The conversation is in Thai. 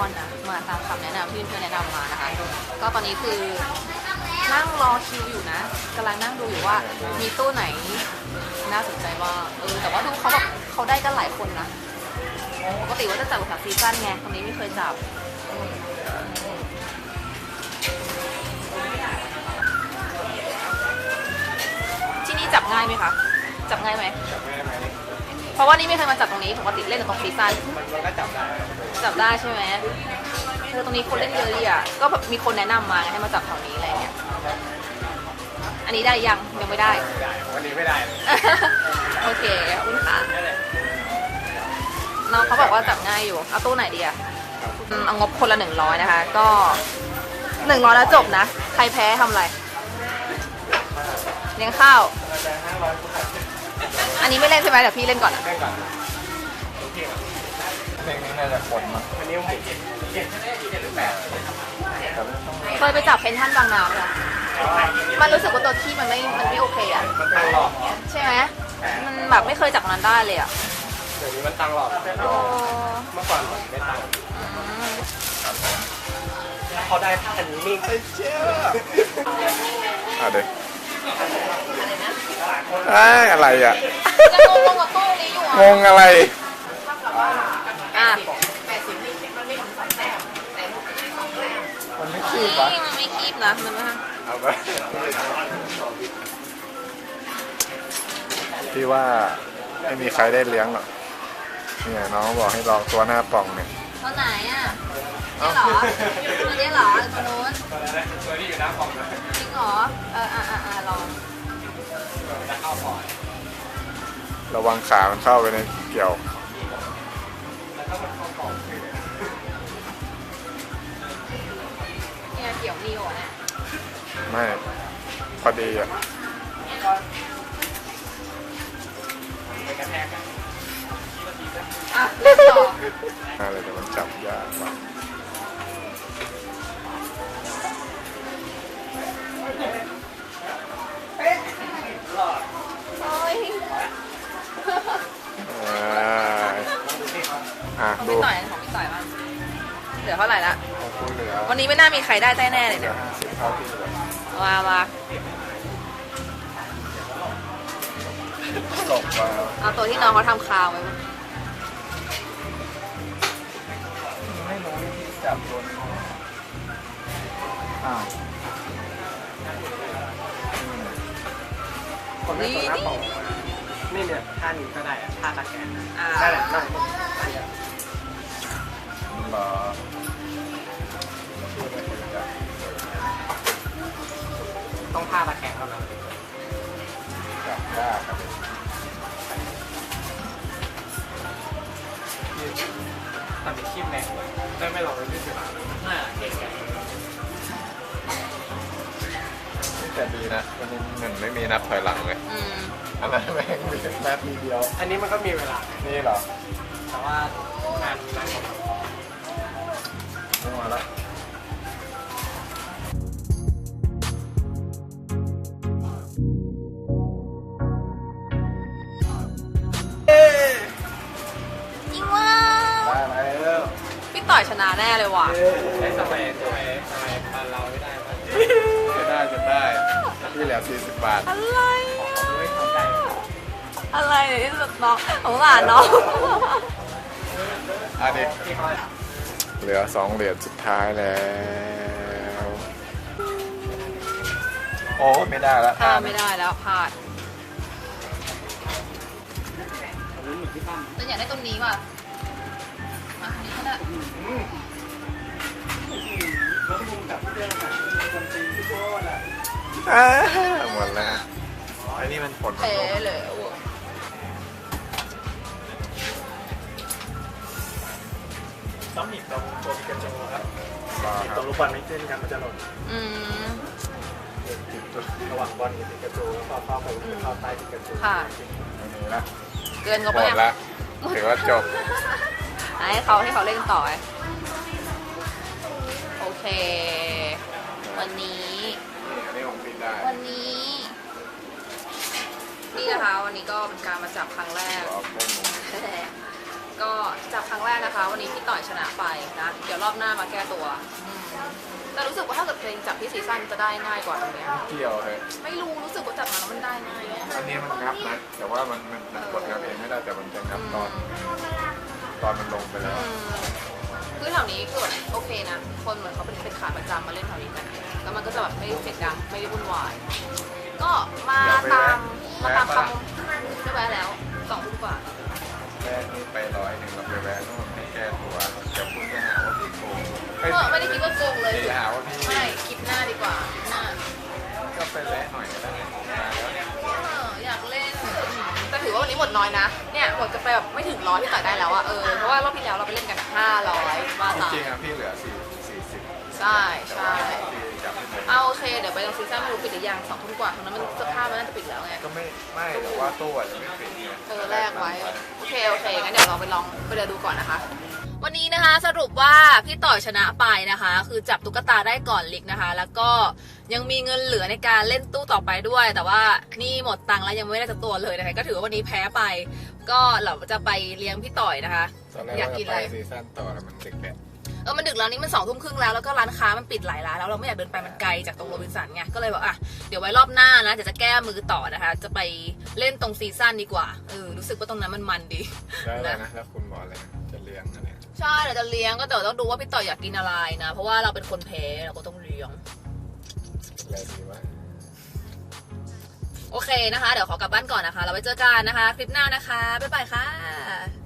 มาตามคำแนะนำที่เพื่อนแนะนำมานะคะ ก็ตอนนี้คือนั่งรอคิวอยู่นะกำลังนั่งดูอยู่ว่ามีตู้ไหนน่าสนใจบ้างเออแต่ว่าดูเขาแบบเขาได้กันหลายคนนะปกติว่าจะจับแบบซีซั่นไงตรงนี้ไม่เคยจับที่นี่จับง่ายไหมคะจับง่ายไหมจับง่ายไหม เพราะว่านี่ไม่เคยมาจับตรงนี้ปกติเล่นแต่ตรงซีซั่นมันมันก็จับได้จับได้ใช่ไหมเออตรงนี้คนเล่นเยอะดีอะก็แบบมีคนแนะนำมาไงให้มาจับแถวนี้อะไรเงี้ยอันนี้ได้ยังยังไม่ได้ ไม่ได้วันนี้ไม่ได้เลยโอเคขอบคุณค่ะนั่นแหละน้องเขาบอกว่าจับง่ายอยู่เอาตู้ไหนดีอะอืมเอางบคนละหนึ่งร้อยนะคะ ก็หนึ่งร้อยแล้วจบนะ ใครแพ้ทำอะไรเลี้ยงข้าวเราจะห้าร้อยบาท อันนี้ไม่เล่นใช่ไหมเดี๋ยวพี่เล่นก่อนนะเล่นก่อนโอเคเพลงนี้น่าจะคนมั้งวันนี้ผมเจ็ดเจ็ดเจ็ดหรือแปดแต่ไม่ต้องเคยไปจับเพนท่านบางนาไหมคะมันรู้สึกว่าตัวที่มันไม่มันไม่โอเคอะมันตั้งหลอกใช่ไหมมันแบบไม่เคยจับมันได้เลยอะเดี๋ยวนี้มันตั้งหลอกโอ้เมื่อก่อนมันไม่ตั้งอืมถ้าเขาได้ท่านี้นี่ไม่เชื่ออะเด็ก อะไรอะ จะงงกับตู้นี้อยู่งอะงอะไร อะมันไม่คีบวะนี่มันไม่คีบนะมันไม่เอาไปพี่ว่าไม่มีใครได้เลี้ยงหรอกเนี่ยน้องบอกให้ลองตัวหน้าป่องเนี่ยตัวไหนอะนี่เหรอตัวนี้เหรอตัวนู้นตัวนี้อยู่หน้าคอมนะจริงเหร อ เอออะอะอ่ลองจะเข้าพอร์ตระวังขามันเข้าไปในเกี่ยว แล้วก็มันเข้าพอร์ตเนี่ยเกี่ยวนิวอะไม่ พอดีอะไปกระแทกกันอะเล่นต่ออะไรแต่มันจับยากว่ะ เหลือเท่าไหร่ละของคุณเหลือวันนี้ไม่น่ามีใครได้แน่ๆเลยเหลือเนี่ยห้าสิบเท่าที่เหลือมามาตกมาเอาตัวที่น้องเขาทำคาวไว้บ้างไม่รู้วิธีจับตัวนี้อ้าวคนไม่ตัวหน้าปองนี่เนี่ยท่านี้ก็ได้อะท่าตะแกรงอ่า ได้แหละได้ เหรอ ทำเป็นขี้แรงได้ไม่ลองเป็นที่สุดน่าเก่งกันแต่ดีนะวันนี้หนึ่งไม่มีนับถอยหลังเลยอืมอันนั้นแม่งมีนาทีเดียว อันนี้มันก็มีเวลา นี่เหรอ แต่ว่า ต่อยชนะแน่เลยว่ะได้สมัยสมัยสมัยบ้านเราไม่ได้ป่ะจะได้จะได้ที่เหลือ40 บาท อะไรอะอะไรเนี่ยที่สุดน้องสงสารน้องอันนี้เหลือสองเหรียญสุดท้ายแล้ว โอ้ไม่ได้แล้วพลาดไม่ได้แล้วพลาดลุ้อยู่ที่บ้าอยากได้ตรงนี้ว่ะ อะนี่ก็ได้แล้วมุมแบบเรื่องแบบคนตีที่โคตรอะอ่าหมดแล้วไอ้นี่มันผลเป๊ะเลยอะต้องหนีบตรงตัวปิกาจูครับต่อหนีบคตรัรบงลูกบอลไม่ขึ้นกันมันจะหล่นอืมติดตัวระหว่างบอลกับปิกาจูแล้วก็เข้าไปเข้าใต้ปิกาจูค่ะไม่มีละเกินงบหมไปดยัง ละถือว่าจบ ให้เขาให้เขาเล่นต่อไงโอเค วันนี้นี่อันนี้ผมปิดได้วันนี้ นี่นะคะ วันนี้ก็เป็นการมาจับครั้งแรก เอาเล่นหนูแท้ก็จากครั้งแรกนะคะ วันนี้พี่ต่อยชนะไปนะ เดี๋ยวรอบหน้ามาแก้ตัวอืมแต่รู้สึกว่าถ้าเกิดเพลงจับที่ซีซั่นจะได้ง่ายกว่าตรงเนี้ยเกี่ยวเลยไม่รู้รู้สึกว่าจับมาแล้วมันได้ง่ายอันนี้มันงับนะ แต่ว่ามันมันมันกดงับเองไม่ได้แต่มันจะงับตอน ตอนมันลงไปแล้วอืมคือแถวนี้คือแบบโอเคนะ คนเหมือนเขาเป็นเป็นขาประจำมาเล่นแถวนี้กันอะแล้วมันก็จะแบบไม่เสียงดังไม่ได้วุ่นวาย ก็มาตามมาตามคำ ว่าวันนี้หมดน้อยนะ เนี่ยหมดจะไปแบบไม่ถึงร้อยที่ต่อยได้แล้วอะเออ เพราะว่ารอบที่แล้วเราไปเล่นกันห้าร้อยว่าจตามริงๆอะพี่เหลือสี่สี่สิบใช่ใช่พี่จับไม่หมดเอาโอเค เดี๋ยวไปลองซีซั่นไม่รู้ปิดหรือยังสองทุ่มกว่าตรงนั้นมันเสื้อผ้ามันน่าจะปิดแล้วไง ก็ไม่ไม่แต่ว่าตู้อาจจะไม่ปิดไง เออแลกไว้ โอเค โอเค งั้นเดี๋ยวเราไปลองไปเดินดูก่อนนะคะ วันนี้นะคะสรุปว่าพี่ต่อยชนะไปนะคะ คือจับตุ๊กตาได้ก่อนลิกนะคะ แล้วก็ ยังมีเงินเหลือในการเล่นตู้ต่อไปด้วย แต่ว่านี่หมดตังค์แล้วยังไม่ได้สักตัวเลยนะคะก็ถือว่าวันนี้แพ้ไป ก็เราจะไปเลี้ยงพี่ต่อยนะคะ ตอนแรกอยากว่ากินจะอะไรไปซีซั่นต่อแล้วมันดึกแกเออมันดึกแล้วนี่มันสองทุ่มครึ่งแล้วแล้วก็ร้านค้ามันปิดหลายร้านแล้วเราไม่อยากเดินไปมันไกลจากตรงโรบินสันไงก็เลยบอกอะเดี๋ยวไว้รอบหน้านะเดี๋ยวจะแก้มือต่อนะคะ จะไปเล่นตรงซีซั่นดีกว่าเออรู้สึกว่าตรงนั้นมันมันดี แล้วอะไรนะแล้วคุณบอกอะไรนะจะเลี้ยงอะไรใช่เดี๋ยวจะเลี้ยงก็เดี๋ยวต้องดูว่าพี่ต่ออยากกินอะไรนะ เพราะว่าเราเป็นคนแพ้เราก็ต้องเลี้ยง อะไรดีวะโอเคนะคะ เดี๋ยวขอกลับบ้านก่อนนะคะ เราไว้เจอกันนะคะ คลิปหน้านะคะ บ๊ายบายค่ะ